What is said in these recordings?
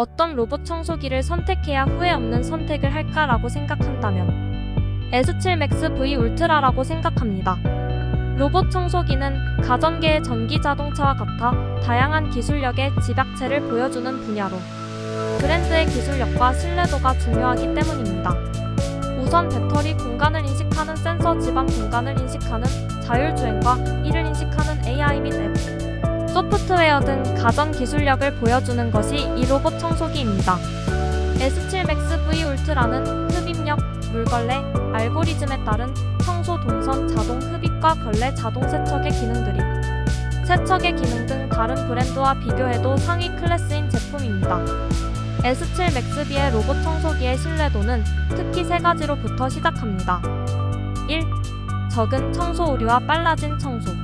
어떤 로봇 청소기를 선택해야 후회 없는 선택을 할까라고 생각한다면 S7 Max V 울트라라고 생각합니다. 로봇 청소기는 가전계의 전기 자동차와 같아 다양한 기술력의 집약체를 보여주는 분야로 브랜드의 기술력과 신뢰도가 중요하기 때문입니다. 우선 배터리 공간을 인식하는 센서 지방 공간을 인식하는 자율주행과 이를 인식하는 AI 및 앱, 소프트웨어 등 가전 기술력을 보여주는 것이 이 로봇 청소기입니다. S7 Max V 울트라는 흡입력, 물걸레, 알고리즘에 따른 청소 동선 자동 흡입과 걸레 자동 세척의 기능들이 세척의 기능 등 다른 브랜드와 비교해도 상위 클래스인 제품입니다. S7 Max B의 로봇 청소기의 신뢰도는 특히 세 가지로부터 시작합니다. 1. 적은 청소 오류와 빨라진 청소.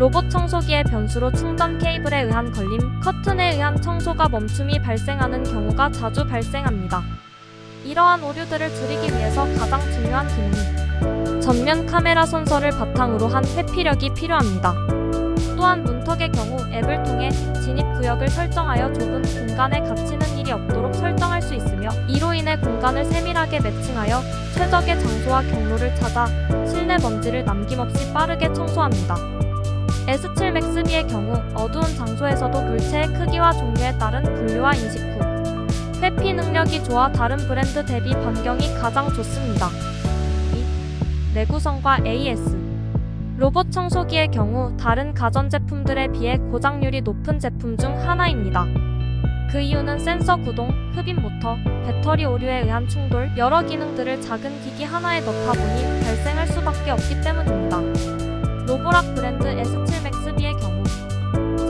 로봇 청소기의 변수로 충전 케이블에 의한 걸림, 커튼에 의한 청소가 멈춤이 발생하는 경우가 자주 발생합니다. 이러한 오류들을 줄이기 위해서 가장 중요한 기능이 전면 카메라 센서를 바탕으로 한 회피력이 필요합니다. 또한 문턱의 경우 앱을 통해 진입 구역을 설정하여 좁은 공간에 갇히는 일이 없도록 설정할 수 있으며 이로 인해 공간을 세밀하게 매칭하여 최적의 장소와 경로를 찾아 실내 먼지를 남김없이 빠르게 청소합니다. S7 Max B의 경우 어두운 장소에서도 물체의 크기와 종류에 따른 분류와 인식 후 회피 능력이 좋아 다른 브랜드 대비 반경이 가장 좋습니다. 2. 내구성과 AS 로봇 청소기의 경우 다른 가전제품들에 비해 고장률이 높은 제품 중 하나입니다. 그 이유는 센서 구동, 흡입 모터, 배터리 오류에 의한 충돌, 여러 기능들을 작은 기기 하나에 넣다 보니 발생할 수밖에 없기 때문입니다. 로보락 브랜드 S7 Max B의 경우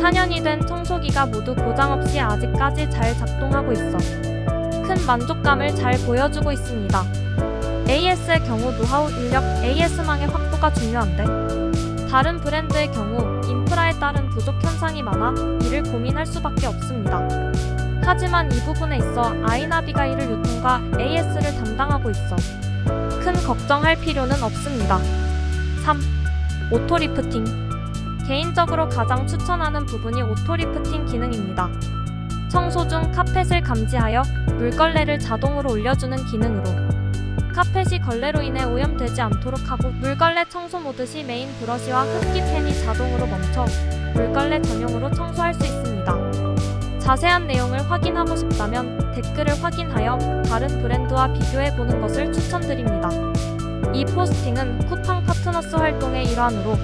4년이 된 청소기가 모두 고장 없이 아직까지 잘 작동하고 있어 큰 만족감을 잘 보여주고 있습니다. AS의 경우 노하우 인력 AS망의 확보가 중요한데 다른 브랜드의 경우 인프라에 따른 부족 현상이 많아 이를 고민할 수밖에 없습니다. 하지만 이 부분에 있어 아이나비가 이를 유통과 AS를 담당하고 있어 큰 걱정할 필요는 없습니다. 3. 오토리프팅 개인적으로 가장 추천하는 부분이 오토리프팅 기능입니다. 청소 중 카펫을 감지하여 물걸레를 자동으로 올려주는 기능으로 카펫이 걸레로 인해 오염되지 않도록 하고 물걸레 청소 모드 시 메인 브러시와 흡기 펜이 자동으로 멈춰 물걸레 전용으로 청소할 수 있습니다. 자세한 내용을 확인하고 싶다면 댓글을 확인하여 다른 브랜드와 비교해 보는 것을 추천드립니다. 이 포스팅은 쿠팡 파트너스 활동의 일환으로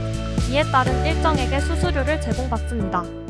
이에 따른 일정액의 수수료를 제공받습니다.